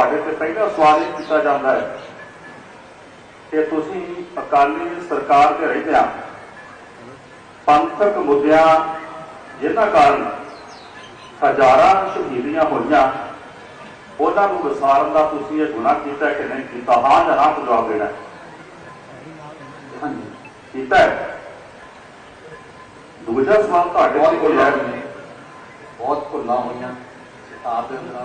ਤੁਹਾਡੇ ਤੇ ਪਹਿਲਾ ਸਵਾਲ ਇਹ ਕੀਤਾ ਜਾਂਦਾ ਹੈ ਕਿ ਤੁਸੀਂ ਅਕਾਲੀ ਸਰਕਾਰ ਦੇ ਰਹਿੰਦਿਆਂ ਪੰਥਕ ਮੁੱਦਿਆਂ ਜਿਨ੍ਹਾਂ ਕਾਰਨ ਹਜ਼ਾਰਾਂ ਸ਼ਹੀਦੀਆਂ ਹੋਈਆਂ ਉਹਨਾਂ ਨੂੰ ਵਿਸਾਰਨ ਦਾ ਤੁਸੀਂ ਇਹ ਗੁਨਾਹ ਕੀਤਾ ਕਿ ਨਹੀਂ ਕੀਤਾ? ਹਾਂ ਜਾਂ ਨਾ ਜਵਾਬ ਦੇਣਾ ਕੀਤਾ ਦੂਜਾ ਸਵਾਲ ਤੁਹਾਡੇ ਭੁੱਲਾਂ ਹੈ। ਬਹੁਤ ਭੁੱਲਾਂ ਹੋਈਆਂ। ਕਿਤਾਬ ਦੇ ਅੰਦਰ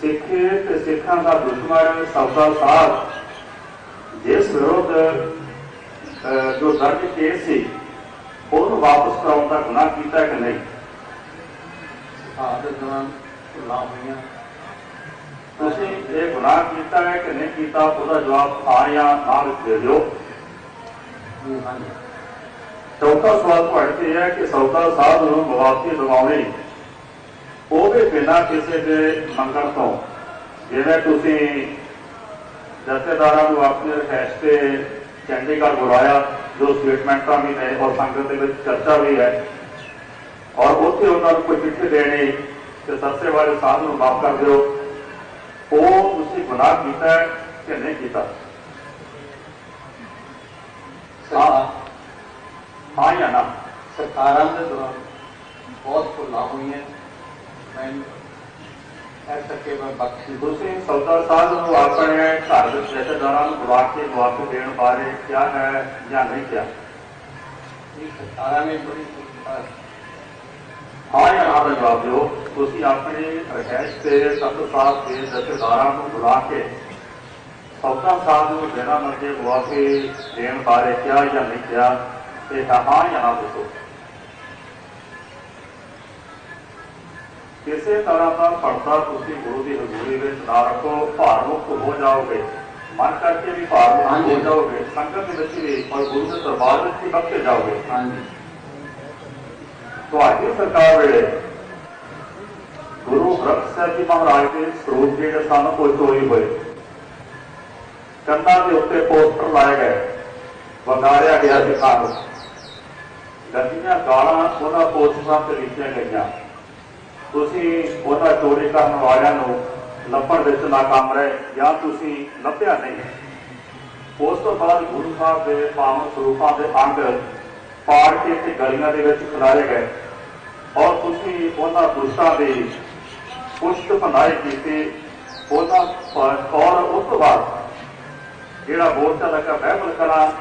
ਸਿੱਖੇ ਤੇ ਸਿੱਖਾਂ ਦਾ ਦੁਸ਼ਮਣ ਸੌਦਾ ਸਾਹਿਬ ਜਿਸ ਵਿਰੁੱਧ ਜੋ ਦਰਜ ਕੇਸ ਸੀ ਉਹਨੂੰ ਵਾਪਸ ਕਰਾਉਣ ਦਾ ਗੁਨਾਹ ਕੀਤਾ ਕਿ ਨਹੀਂ? ਦੌਰਾਨ ਹੋਈਆਂ। ਤੁਸੀਂ ਇਹ ਗੁਨਾਹ ਕੀਤਾ ਹੈ ਕਿ ਨਹੀਂ ਕੀਤਾ ਉਹਦਾ ਜਵਾਬ ਹਾਂ ਜਾਂ ਨਾ ਵਿੱਚ ਦੇ ਦਿਓ। ਚੌਥਾ ਸਵਾਲ ਤੁਹਾਡੇ ਤੇ ਹੈ ਕਿ ਸੌਦਾ ਸਾਹਿਬ ਨੂੰ ਮੁਆਵਜ਼ੇ ਦਿਵਾਉਣੇ ਉਹ ਵੀ ਬਿਨਾਂ ਕਿਸੇ ਦੇ ਮੰਗਣ ਤੋਂ ਜਿਵੇਂ ਤੁਸੀਂ ਜਥੇਦਾਰਾਂ ਨੂੰ ਆਪਣੇ ਰਿਹਾਇਸ਼ ਤੇ ਚੰਡੀਗੜ੍ਹ ਬੁਲਾਇਆ ਜੋ ਸਟੇਟਮੈਂਟਾਂ ਵੀ ਨੇ ਔਰ ਸੰਗਤ ਦੇ ਵਿੱਚ ਚਰਚਾ ਵੀ ਹੈ ਔਰ ਉੱਥੇ ਉਹਨਾਂ ਨੂੰ ਕੋਈ ਚਿੱਠੀ ਦੇਣੀ ਕਿ ਸਸਤੇ ਵਾਲੇ ਸਾਧ ਨੂੰ ਮਾਫ ਕਰ ਦਿਓ ਉਹ ਤੁਸੀਂ ਗੁਨਾਹ ਕੀਤਾ ਹੈ ਕਿ ਨਹੀਂ ਕੀਤਾ? ਹਾਂ। ਜਾਂ ਨਾ? ਸਰਕਾਰਾਂ ਦੇ ਦੌਰਾਨ ਬਹੁਤ ਭੁੱਲਾਂ ਹੋਈਆਂ। ਤੁਸੀਂ ਸੌਦਾ ਸਾਹਿਬ ਨੂੰ ਆਪਣੇ ਘਰ ਦੇ ਰਿਸ਼ਤੇਦਾਰਾਂ ਨੂੰ ਬੁਲਾ ਕੇ ਮੁਆਫੀ ਦੇਣ ਬਾਰੇ ਕਿਹਾ ਹੈ ਜਾਂ ਨਹੀਂ ਕਿਹਾ? ਇਹ ਸਰਕਾਰਾਂ ਨੇ ਬੜੀ ਹਾਂ ਜਾਂ ਨਾ ਦਾ ਜਵਾਬ ਦਿਓ। ਤੁਸੀਂ ਆਪਣੇ ਰਹਿਸ਼ ਤੇ ਸਤ ਸਾਹਿਬ ਦੇ ਰਿਸ਼ਤੇਦਾਰਾਂ ਨੂੰ ਬੁਲਾ ਕੇ ਸੌਦਾ ਸਾਹਿਬ ਨੂੰ ਬਿਨਾਂ ਮੰਗੇ ਮੁਆਫੀ ਦੇਣ ਬਾਰੇ ਕਿਹਾ ਜਾਂ ਨਹੀਂ ਕਿਹਾ ਇਹ ਹਾਂ ਜਾਂ ਨਾ ਦੱਸੋ। ਕਿਸੇ ਤਰ੍ਹਾਂ ਦਾ ਪਰਦਾ ਤੁਸੀਂ ਗੁਰੂ ਦੀ ਹਜ਼ੂਰੀ ਵਿੱਚ ਨਾ ਰੱਖੋ ਭਾਰ ਮੁਕਤ ਹੋ ਜਾਓਗੇ। ਮਨ ਕਰਕੇ ਵੀ ਭਾਰ ਮੁਕਤ ਹੋ। ਜਾਓਗੇ। ਸੰਗਤ ਦੇ ਵਿੱਚ ਵੀ ਔਰ ਗੁਰੂ ਦੇ ਦਰਬਾਰ ਵਿੱਚ ਵੀ ਬਖਸ਼ੇ ਜਾਓਗੇ। ਹਾਂਜੀ। ਤੁਹਾਡੀ ਸਰਕਾਰ ਵੇਲੇ ਗੁਰੂ ਗ੍ਰੰਥ ਸਾਹਿਬ ਜੀ ਮਹਾਰਾਜ ਦੇ ਸਰੂਪ ਜਿਹੜੇ ਸਨ ਉਹ ਚੋਰੀ ਹੋਏ। ਕੰਧਾਂ ਦੇ ਉੱਤੇ ਪੋਸਟਰ ਲਾਏ ਗਏ। ਵੰਗਾਰਿਆ ਗਿਆ ਸੀ ਖਾਨ ਗੱਡੀਆਂ ਗਾਲਾਂ ਉਹਨਾਂ ਪੋਸਟਰਾਂ ਤੇ ਲਿਖੀਆਂ ਗਈਆਂ। ਤੁਸੀਂ ਉਹਨਾਂ ਚੋਰੀ ਕਰਨ ਵਾਲਿਆਂ ਨੂੰ ਲੱਭਣ ਵਿੱਚ ਨਾਕਾਮ ਰਹੇ ਜਾਂ ਤੁਸੀਂ ਲੱਭਿਆ ਨਹੀਂ। ਉਸ ਤੋਂ ਬਾਅਦ ਗੁਰੂ ਸਾਹਿਬ ਦੇ ਪਾਵਨ ਸਰੂਪਾਂ ਦੇ ਅੰਗ ਪਾੜ ਕੇ ਤੇ ਗਲੀਆਂ ਦੇ ਵਿੱਚ ਖਿਲਾਰੇ ਗਏ ਔਰ ਤੁਸੀਂ ਉਹਨਾਂ ਦੁਸ਼ਟਾਂ ਦੇ ਪੁਸ਼ਟ ਭਨਾਏ ਕੀਤੇ। ਉਹਨਾਂ ਔਰ ਉਸ ਤੋਂ ਬਾਅਦ ਜਿਹੜਾ ਮੋਰਚਾ ਲੱਗਾ ਬਹਿਬਲ ਕਲਾ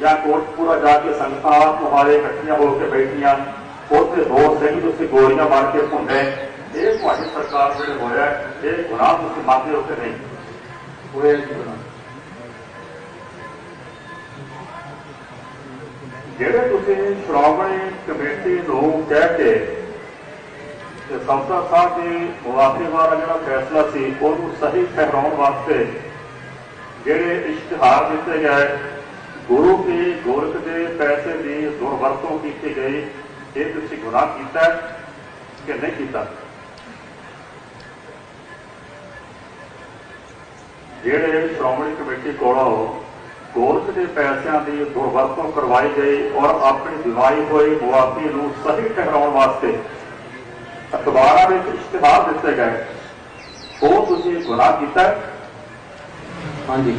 ਜਾਂ ਕੋਟਪੂਰਾ ਜਾ ਕੇ ਸੰਗਤਾਂ ਮੁਹਾਰੇ ਇਕੱਠੀਆਂ ਹੋ ਕੇ ਬੈਠੀਆਂ ਉੱਥੇ ਦੋ ਸਿੰਘ ਤੁਸੀਂ ਗੋਲੀਆਂ ਮਾਰ ਕੇ ਭੁੰਡੇ ਇਹ ਤੁਹਾਡੀ ਸਰਕਾਰ ਵੇਲੇ ਹੋਇਆ। ਇਹ ਗੁਨਾਹ ਤੁਸੀਂ ਮੰਨਦੇ ਹੋ ਕਿ ਨਹੀਂ ਹੋਇਆ ਜੀ ਗੁਨਾਹ ਜਿਹੜੇ ਤੁਸੀਂ ਸ਼੍ਰੋਮਣੀ ਕਮੇਟੀ ਨੂੰ ਕਹਿ ਕੇ ਤੇ ਸੰਸਦਾ ਸਾਹਿਬ ਦੀ ਮੁਆਫੀ ਵਾਲਾ ਜਿਹੜਾ ਫੈਸਲਾ ਸੀ ਉਹਨੂੰ ਸਹੀ ਠਹਿਰਾਉਣ ਵਾਸਤੇ ਜਿਹੜੇ ਇਸ਼ਤਿਹਾਰ ਦਿੱਤੇ ਗਏ ਗੁਰੂ ਕੀ ਗੋਰਖ ਦੇ ਪੈਸੇ ਦੀ ਦੁਰਵਰਤੋਂ ਕੀਤੀ ਗਈ ਇਹ ਤੁਸੀਂ ਗੁਨਾਹ ਕੀਤਾ ਕਿ ਨਹੀਂ ਕੀਤਾ? ਜਿਹੜੇ ਸ਼੍ਰੋਮਣੀ ਕਮੇਟੀ ਕੋਲੋਂ ਗੋਰਖ ਦੇ ਪੈਸਿਆਂ ਦੀ ਦੁਰਵਰਤੋਂ ਕਰਵਾਈ ਗਈ ਔਰ ਆਪਣੀ ਦਿਵਾਈ ਹੋਈ ਮੁਆਫੀ ਨੂੰ ਸਹੀ ਠਹਿਰਾਉਣ ਵਾਸਤੇ ਅਖਬਾਰਾਂ ਵਿੱਚ ਇਸ਼ਤਿਹਾਰ ਦਿੱਤੇ ਗਏ, ਉਹ ਤੁਸੀਂ ਗੁਨਾਹ ਕੀਤਾ ਹਾਂਜੀ।